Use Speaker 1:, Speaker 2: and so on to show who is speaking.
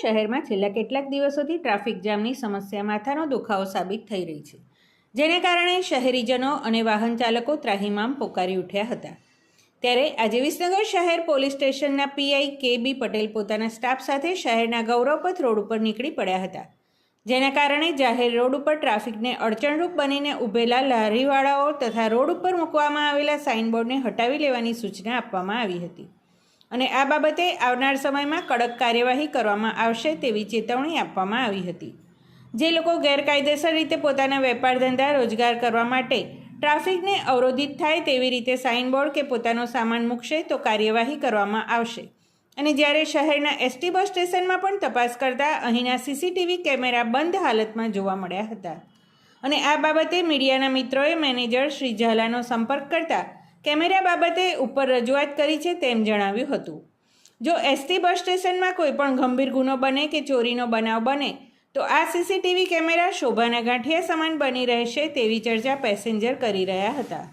Speaker 1: શહેરમાં છેલ્લા કેટલાક દિવસોથી ટ્રાફિક જામની સમસ્યા માથાનો દુખાવો સાબિત થઈ રહી છે, જેને કારણે શહેરીજનો અને વાહન ચાલકો ત્રાહિમામ પોકારી ઉઠ્યા હતા. ત્યારે આજે વિસનગર શહેર પોલીસ સ્ટેશનના પીઆઈ કે બી પટેલ પોતાના સ્ટાફ સાથે શહેરના ગૌરવપથ રોડ ઉપર નીકળી પડ્યા હતા, જેના કારણે જાહેર રોડ ઉપર ટ્રાફિકને અડચણરૂપ બનીને ઊભેલા લારીવાળાઓ તથા રોડ ઉપર મૂકવામાં આવેલા સાઇનબોર્ડને હટાવી લેવાની સૂચના આપવામાં આવી હતી. અને આ બાબતે આવનાર સમયમાં કડક કાર્યવાહી કરવામાં આવશે તેવી ચેતવણી આપવામાં આવી હતી. જે લોકો ગેરકાયદેસર રીતે પોતાના વેપાર ધંધા રોજગાર કરવા માટે ટ્રાફિકને અવરોધિત થાય તેવી રીતે સાઇનબોર્ડ કે પોતાનો સામાન મૂકશે તો કાર્યવાહી કરવામાં આવશે. અને જ્યારે શહેરના એસટી બસ સ્ટેશનમાં પણ તપાસ કરતા અહીંના સીસીટીવી કેમેરા બંધ હાલતમાં જોવા મળ્યા હતા. અને આ બાબતે મીડિયાના મિત્રોએ મેનેજર શ્રી ઝાલાનો સંપર્ક કરતા કેમેરા બાબતે ઉપર રજૂઆત કરી છે તેમ જણાવ્યું હતું. જો એસટી બસ સ્ટેશનમાં કોઈ પણ ગંભીર ગુનો બને કે ચોરીનો બનાવ બને, તો આ સીસીટીવી કેમેરા શોભાના ગાંઠિયા સમાન બની રહેશે તેવી ચર્ચા પેસેન્જર કરી રહ્યા હતા.